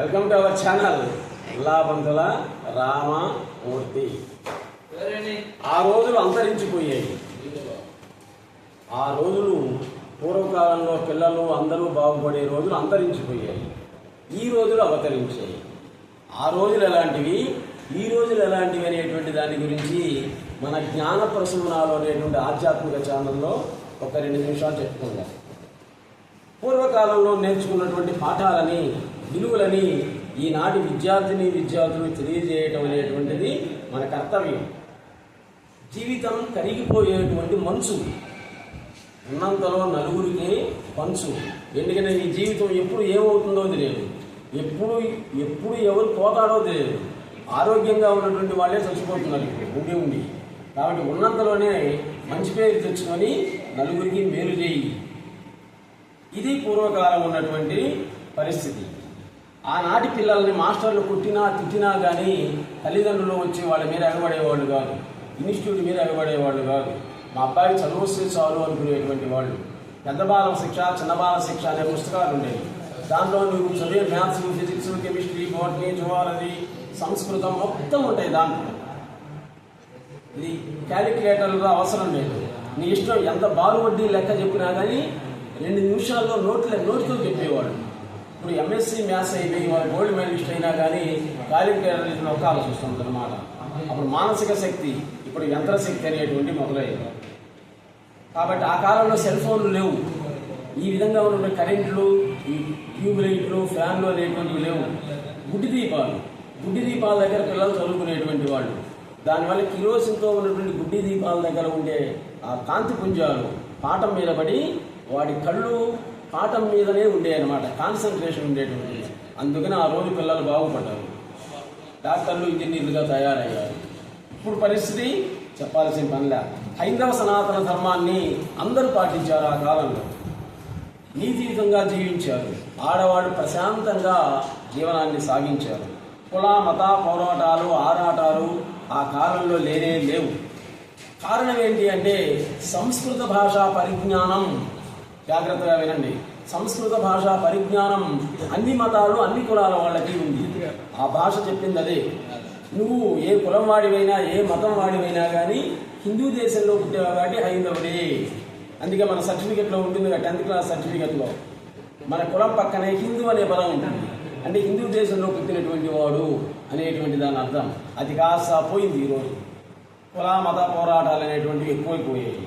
Welcome to our channel లాభంతుల రామమూర్తి ఆ రోజులు అంతరించిపోయాయి. ఆ రోజులు పూర్వకాలంలో పిల్లలు అందరూ బాగుపడే రోజులు అంతరించిపోయాయి. ఈ రోజులు అవతరించాయి. ఆ రోజులు ఎలాంటివి? ఈ రోజులు ఎలాంటివి అనేటువంటి దాని గురించి మన జ్ఞాన ప్రసూనాలు అనేటువంటి ఆధ్యాత్మిక ఛానల్లో ఒక రెండు నిమిషాలు చెప్పుకుందాం పూర్వకాలంలో నేర్చుకున్నటువంటి పాఠాలని విలువలని ఈనాటి విద్యార్థిని విద్యార్థులు తెలియజేయటం అనేటువంటిది మన కర్తవ్యం. జీవితం కరిగిపోయేటువంటి మనసు ఉన్నంతలో నలుగురికి పంచు. ఎందుకంటే ఈ జీవితం ఎప్పుడు ఏమవుతుందో తెలియదు. ఎప్పుడు ఎప్పుడు ఎవరు పోతాడో తెలియదు. ఆరోగ్యంగా ఉన్నటువంటి వాళ్ళే చచ్చిపోతున్నారు. ఉండి ఉండి. కాబట్టి ఉన్నంతలోనే మంచి పేరు తెచ్చుకొని నలుగురికి మేలు చేయి. ఇది పూర్వకాలం ఉన్నటువంటి పరిస్థితి. ఆనాటి పిల్లల్ని మాస్టర్లు కుట్టినా తిట్టినా కానీ తల్లిదండ్రులు వచ్చి వాళ్ళ మీద ఎగబడేవాళ్ళు కాదు. ఇన్స్టిట్యూట్ మీద ఎగబడేవాళ్ళు కాదు. మా అబ్బాయి చదువు వస్తే చాలు అనుకునేటువంటి వాళ్ళు. పెద్ద బాల శిక్ష చిన్న బాల శిక్ష అనే పుస్తకాలు ఉండేవి. దాంట్లో నువ్వు చదివే maths physics chemistry botany zoology సంస్కృతం మొత్తం ఉంటాయి దాంట్లో. ఇది క్యాలిక్యులేటర్లో అవసరం లేదు. నీ ఇష్టం ఎంత బాలు వడ్డీ లెక్క చెప్పినా కానీ రెండు నిమిషాల్లో నోట్ల నోట్తో చెప్పేవాడు ఇప్పుడు ఎంఎస్సి మ్యాథ్స్ అయిపోయి వాళ్ళు గోల్డ్ మెడలిస్ట్ అయినా కానీ క్యాలిక్యులేటర్ నొక్కాల్సి వస్తుంది అనమాట అప్పుడు మానసిక శక్తి ఇప్పుడు యంత్ర శక్తి అనేటువంటి మొదలయ్యింది కాబట్టి ఆ కాలంలో సెల్ ఫోన్లు లేవు. ఈ విధంగా ఉన్న కరెంట్లు ఈ ట్యూబ్ లైట్లు ఫ్యాన్లు అనేటువంటివి లేవు. గుడ్డి దీపాలు గుడ్డి దీపాల దగ్గర పిల్లలు చదువుకునేటువంటి వాళ్ళు. దానివల్ల కిరోసిన్తో ఉన్నటువంటి గుడ్డి దీపాల దగ్గర ఉండే ఆ కాంతి పుంజాలు పాఠం మీద పడి వాడి కళ్ళు పాఠం మీదనే ఉండే అనమాట కాన్సన్ట్రేషన్ ఉండేటువంటి. అందుకని ఆ రోజు పిల్లలు బాగుపడ్డారు. డాక్టర్లు ఇంజనీర్లుగా తయారయ్యారు. ఇప్పుడు పరిస్థితి చెప్పాల్సిన పనిలే. హైందవ సనాతన ధర్మాన్ని అందరూ పాటించారు ఆ కాలంలో. నీతియుతంగా జీవించారు. ఆడవాళ్ళు ప్రశాంతంగా జీవనాన్ని సాగించారు. కుల మత పోరాటాలు ఆరాటాలు ఆ కాలంలో లేనే లేవు. కారణం ఏంటి అంటే సంస్కృత భాషా పరిజ్ఞానం జాగ్రత్తగా వినండి. సంస్కృత భాష పరిజ్ఞానం అన్ని మతాలు అన్ని కులాల వాళ్ళకి ఉంది. ఆ భాష చెప్పింది అదే. నువ్వు ఏ కులం వాడివైనా ఏ మతం వాడివైనా కానీ హిందూ దేశంలో పుట్టేవా కాబట్టి హైందవుడే. అందుకే మన సర్టిఫికెట్లో ఉంటుంది టెన్త్ క్లాస్ సర్టిఫికెట్లో. మన కులం పక్కనే హిందూ అనే పదం ఉంటుంది. అంటే హిందూ దేశంలో పుట్టినటువంటి వాడు అనేటువంటి దాని అర్థం. అది కాస్త పోయింది ఈరోజు. కుల మత పోరాటాలు అనేటువంటివి ఎక్కువైపోయాయి.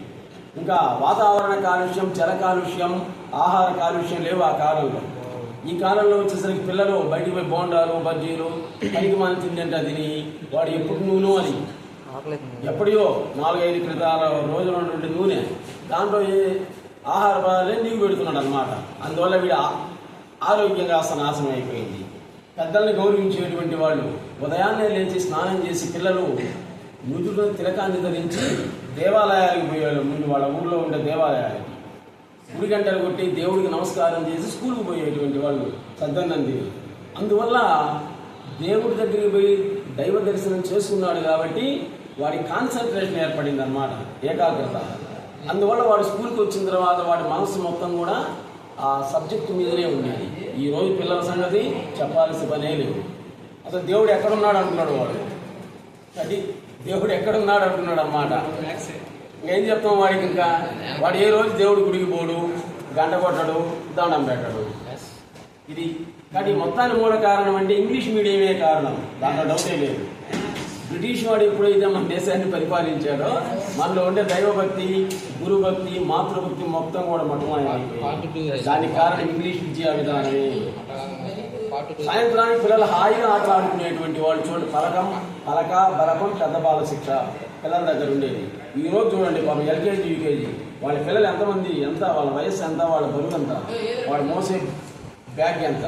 ఇంకా వాతావరణ కాలుష్యం జల కాలుష్యం ఆహార కాలుష్యం లేవు ఆ కాలంలో. ఈ కాలంలో వచ్చేసరికి పిల్లలు బయటికి పోయి బోండాలు బజ్జీలు పనికి మాని తిండి తిని వాడు ఎప్పుడు నూనె అని. ఎప్పుడో నాలుగైదు క్రితాల రోజుల నుండి నూనె. దాంట్లో ఏ ఆహార పదార్థాలే నీవు పెడుతున్నాడు అనమాట అందువల్ల వీడు ఆరోగ్యంగా అసలు నాశనం అయిపోయింది. పెద్దల్ని గౌరవించేటువంటి వాళ్ళు ఉదయాన్నే లేచి స్నానం చేసి పిల్లలు నుదురు తిలకాన్ని ధరించి దేవాలయాలకు పోయేవాళ్ళు ముందు వాళ్ళ ఊళ్ళో ఉండే దేవాలయాలకి. గుడి గంటలు కొట్టి దేవుడికి నమస్కారం చేసి స్కూల్కి పోయేటువంటి వాళ్ళు సద్దన్నంది అందువల్ల దేవుడి దగ్గరికి పోయి దైవ దర్శనం చేసుకున్నాడు కాబట్టి వాడి కాన్సన్ట్రేషన్ ఏర్పడింది అనమాట ఏకాగ్రత. అందువల్ల వాడు స్కూల్కి వచ్చిన తర్వాత వాడి మనసు మొత్తం కూడా ఆ సబ్జెక్ట్ మీదనే ఉండేది ఈ రోజు పిల్లల సంగతి చెప్పాల్సిన పనే లేదు. అసలు దేవుడు ఎక్కడున్నాడు అంటున్నాడు వాడు. అది దేవుడు ఎక్కడున్నాడు అంటున్నాడు అన్నమాట. ఇంకేం చెప్తాం వాడికి ఇంకా? వాడు ఏ రోజు దేవుడు గుడికి పోడు గంట కొట్టడు దండం పెట్టడు. ఇది కానీ మొత్తానికి మూల కారణం అంటే ఇంగ్లీష్ మీడియమే కారణం. దాంట్లో డౌటే లేదు. బ్రిటిష్ వాడు ఎప్పుడైతే మన దేశాన్ని పరిపాలించాడో మనలో ఉండే దైవభక్తి గురుభక్తి మాతృభక్తి మొత్తం కూడా మొట్టమొదటి దానికి కారణం ఇంగ్లీష్ విద్యా విధానమే. సాయంత్రానికి పిల్లలు హాయిగా ఆటలు ఆడుకునేటువంటి వాళ్ళు చూడండి పలకం పలక బలకం పెద్ద బాల శిక్ష పిల్లల దగ్గర ఉండేది. ఈ రోజు చూడండి పాపం ఎల్కేజీ యూకేజీ వాళ్ళ పిల్లలు ఎంతమంది ఎంత వాళ్ళ వయస్సు ఎంత వాళ్ళ బరువు ఎంత వాడు మోసే బ్యాగ్ ఎంత.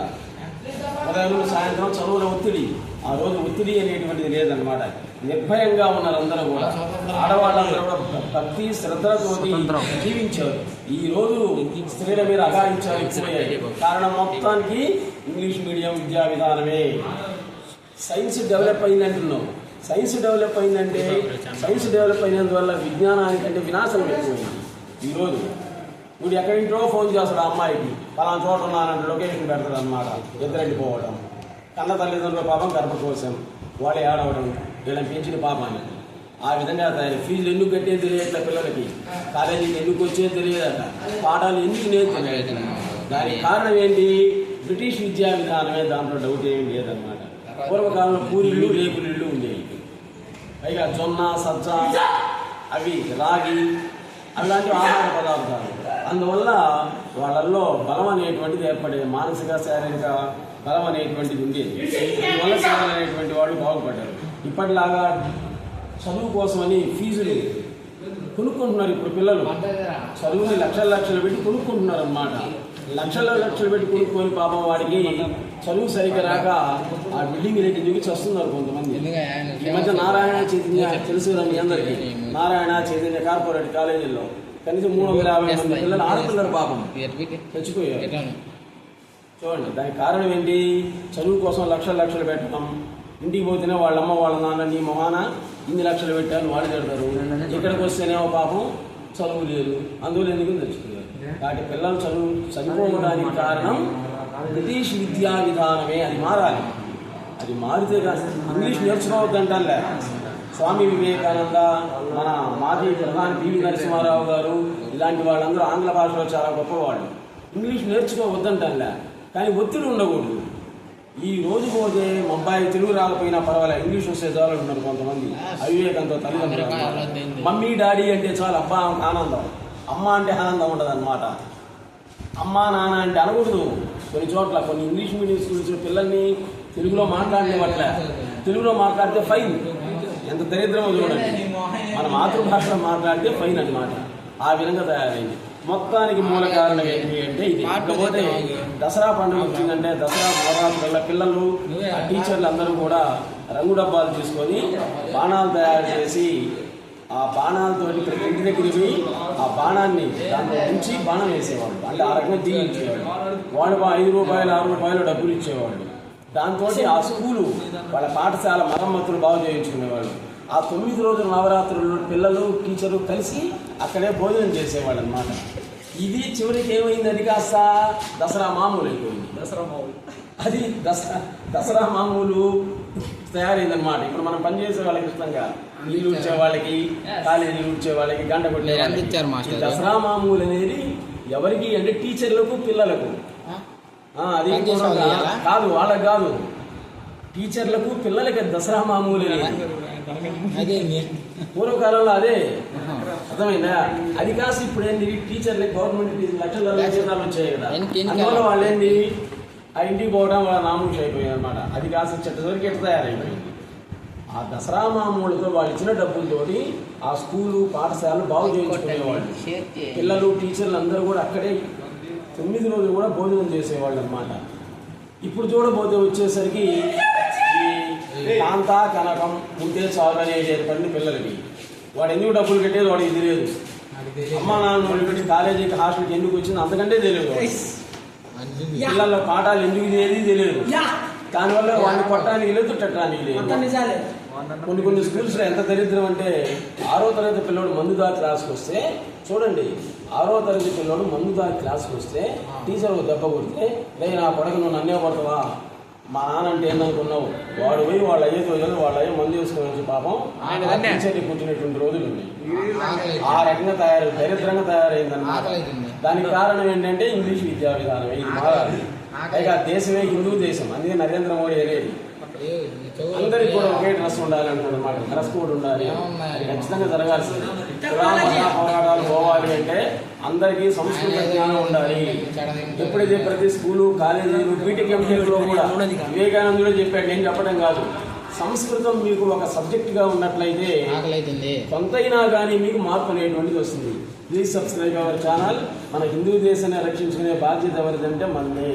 ఉదయం సాయంత్రం చదువుల ఒత్తిడి. ఆ రోజు ఒత్తిడి అనేటువంటిది లేదనమాట నిర్భయంగా ఉన్నారు అందరూ కూడా ఆడవాళ్ళందరూ కూడా భక్తి శ్రద్ధలతో జీవించారు. ఈ రోజు స్త్రీల మీద ఎక్కువయ్యాయి కారణం మొత్తానికి ఇంగ్లీష్ మీడియం విద్యా విధానమే. సైన్స్ డెవలప్ అయిందంటున్నాం. సైన్స్ డెవలప్ అయిందంటే సైన్స్ డెవలప్ అయినందువల్ల విజ్ఞానానికంటే వినాశనం ఎక్కువైంది. ఈరోజు వీడు ఎక్కడింటో ఫోన్ చేస్తాడు అమ్మాయికి. పలానా చోట ఉన్నానంటే లొకేషన్ పెడతాడు అనమాట ఇద్దరంటి పోవడం కన్న తల్లిదండ్రుల పాపం గర్భకోశం. వాళ్ళు ఏడవడం వీళ్ళని పెంచిన పాపాన్ని ఆ విధంగా ఆయన ఫీజులు ఎందుకు కట్టేది తెలియట్లే పిల్లలకి. కాలేజీకి ఎందుకు వచ్చేది తెలియదట పాఠాలు ఎందుకు నేర్చుకునేది దానికి కారణం ఏంటి? బ్రిటిష్ విద్యా విధానమే దాంట్లో డౌట్ ఏం లేదన్నమాట. పూర్వకాలంలో పూరిళ్ళు రేకులిళ్ళు ఉండేవి. పైగా జొన్న సజ్జ అవి రాగి అలాంటి ఆహార పదార్థాలు. అందువల్ల వాళ్ళల్లో బలం అనేటువంటిది ఏర్పడేది. మానసిక శారీరక బలం అనేటువంటిది అందువల్ల సేవలు అనేటువంటి వాళ్ళు బాగుపడ్డారు. ఇప్పటిలాగా చదువు కోసమని ఫీజులు కొనుక్కుంటున్నారు ఇప్పుడు పిల్లలు. చదువుని లక్షల లక్షలు పెట్టి కొనుక్కుంటున్నారు అన్నమాట లక్షల లక్షలు పెట్టి కొనుక్కొని పాపం వాడికి చదువు సరిగ్గా రాక ఆ బిల్డింగ్ రేటు దిగి వస్తున్నారు కొంతమంది. ఈ మధ్య నారాయణ చైతన్య తెలుసు మీ అందరికీ. నారాయణ చైతన్య కార్పొరేట్ కాలేజీల్లో కనీసం మూడు వందల యాభై మంది పిల్లలు ఆడపిల్లలు పాపం. చచ్చిపోయారు. చూడండి దానికి కారణం ఏంటి? చదువు కోసం లక్షలు లక్షలు పెట్టడం. ఇంటికి పోతేనే వాళ్ళ అమ్మ వాళ్ళ నాన్న నీ మొహాన ఇన్ని లక్షలు పెట్టారు వాళ్ళు తిడతారు. ఇక్కడికి వస్తేనేమో పాపం చదువు లేదు. అందువల్ల ఎందుకు తెచ్చుకోలేదు కాబట్టి పిల్లలు చదువు చనిపోవడానికి కారణం బ్రిటిష్ విద్యా విధానమే. అది మారాలి. అది మారితే కాదు. ఇంగ్లీష్ నేర్చుకోవద్దంటలే స్వామి వివేకానంద మన మాజీ ప్రధాని పివి నరసింహారావు గారు ఇలాంటి వాళ్ళందరూ ఆంగ్ల భాషలో చాలా గొప్పవాళ్ళు. ఇంగ్లీష్ నేర్చుకోవద్దంటలే కానీ ఒత్తిడి ఉండకూడదు. ఈ రోజు పోతే మా అబ్బాయి తెలుగు రాకపోయినా పర్వాలేదు ఇంగ్లీష్ వస్తే చాలు ఉన్నారు కొంతమంది. అవివేకంతో తల్లిదండ్రులు. మమ్మీ డాడీ అంటే చాలు అబ్బా ఆనందం. అమ్మ అంటే ఆనందం ఉండదు అనమాట అమ్మ నాన్న అంటే అనకూడదు. కొన్ని చోట్ల కొన్ని ఇంగ్లీష్ మీడియం స్కూల్స్ పిల్లల్ని తెలుగులో మాట్లాడలేవట్లే తెలుగులో మాట్లాడితే ఫైన్. ఎంత దరిద్రమో చూడండి. మన మాతృభాషలో మాట్లాడితే ఫైన్ అన్నమాట. ఆ విధంగా తయారైంది. మొత్తానికి మూల కారణం ఏంటి అంటే ఇది. ఇకపోతే దసరా పండుగ వచ్చిందంటే దసరా నవరాత్రుల పిల్లలు టీచర్లు అందరూ కూడా రంగు డబ్బాలు తీసుకొని బాణాలు తయారు చేసి ఆ బాణాలతోటి ప్రతి ఇంటి దగ్గరికి ఆ బాణాన్ని దాంట్లో ఉంచి బాణం వేసేవాళ్ళు. అంటే ఆ రకంగా దీవించేవాళ్ళు వాళ్ళు బా- ఐదు రూపాయలు ఆరు రూపాయలు డబ్బులు ఇచ్చేవాళ్ళు. దాంతో ఆ స్కూలు వాళ్ళ పాఠశాల మరమ్మతులు బాగు చేయించుకునేవాళ్ళు. ఆ తొమ్మిది రోజుల నవరాత్రులు పిల్లలు టీచరు కలిసి అక్కడే భోజనం చేసేవాళ్ళు అనమాట ఇది చివరికి ఏమైంది అది కాస్త? దసరా మామూలు అయిపోయింది. దసరా మామూలు. అది దసరా దసరా మామూలు తయారైందనమాట ఇప్పుడు మనం పనిచేసే వాళ్ళకి ఇష్టంగా ఇల్లు వచ్చే వాళ్ళకి కాలేజీలు వచ్చే వాళ్ళకి గంట కొట్టే దసరా మామూలు అనేది ఎవరికి అంటే టీచర్లకు పిల్లలకు. అది? కాదు వాళ్ళకి కాదు. టీచర్లకు పిల్లలకి దసరా మామూలు పూర్వకాలంలో అదే. అర్థమైందా? అది కాసి ఇప్పుడు ఏంది టీచర్లకి గవర్నమెంట్ లక్షల జీతాలు వచ్చాయి కదా. అందువల్ల? వాళ్ళు ఏంది ఆ ఇంటికి పోవడం వాళ్ళ నామూషి అయిపోయింది అనమాట అది కాసి చెట్టసరికి ఎట్లా తయారైపోయింది. ఆ దసరా మామూలతో వాళ్ళు ఇచ్చిన డబ్బులతోటి ఆ స్కూలు పాఠశాలలు బాగు చేయించుకునేవాళ్ళు. పిల్లలు టీచర్లు అందరూ కూడా అక్కడే తొమ్మిది రోజులు కూడా భోజనం చేసేవాళ్ళు అనమాట ఇప్పుడు చూడబోతే వచ్చేసరికి కాంత కనకం ఉంటే చాలు అనేది ఏర్పడింది పిల్లలకి. వాడు ఎందుకు డబ్బులు కట్టేది వాడికి తెలియదు. అమ్మ నాన్న పెట్టి కాలేజీకి హాస్టల్కి ఎందుకు వచ్చింది అంతకంటే తెలియదు. వాడికి. పిల్లల పాఠాలు ఎందుకు తెలియదు. తెలియదు దానివల్ల వాడిని కొట్టడానికి లేదు తిట్టడానికి లేదు. కొన్ని కొన్ని స్కూల్స్లో ఎంత దరిద్రం అంటే ఆరో తరగతి పిల్లడు మందు దారి క్లాస్కి వస్తే చూడండి ఆరో తరగతి పిల్లడు మందు దారి క్లాస్కి వస్తే టీచర్ దెబ్బ కొడితే లేదు నా కొడక నువ్వు నన్నే కొడతావా? మా నాన్న అంటే ఏందనుకున్నావు? వాడు పోయి వాళ్ళ అయ్యేతో వెళ్ళి వాళ్ళ అయ్యే మందు వేసుకొని వచ్చి పాపం టీచర్ని కూర్చునేటువంటి రోజులు ఉన్నాయి. ఆ రకంగా తయారు దరిద్రంగా తయారైందన్నమాట. దానికి కారణం ఏంటంటే ఇంగ్లీష్ విద్యా విధానం ఇది మారాలి. పైగా దేశమే హిందూ దేశం అందుకే నరేంద్ర మోడీ అనేది అందరికి కూడా ఒకే డ్రెస్ ఉండాలి అంటున్నమాట డ్రెస్ కోడ్ ఉండాలి. ఖచ్చితంగా జరగాల్సింది. పోరాటాలు పోవాలి అంటే అందరికీ సంస్కృత జ్ఞానం ఉండాలి. ఎప్పుడైతే ప్రతి స్కూలు కాలేజీలు బీటెక్ ఎంటెక్లో కూడా వివేకానందుడే చెప్పాడు నేను చెప్పడం కాదు. సంస్కృతం మీకు ఒక సబ్జెక్టుగా ఉన్నట్లయితే కొంతైనా కానీ మీకు మార్పు అనేటువంటిది వస్తుంది. Please subscribe our channel. మన హిందూ దేశాన్ని రక్షించుకునే బాధ్యత ఎవరిదంటే మనమే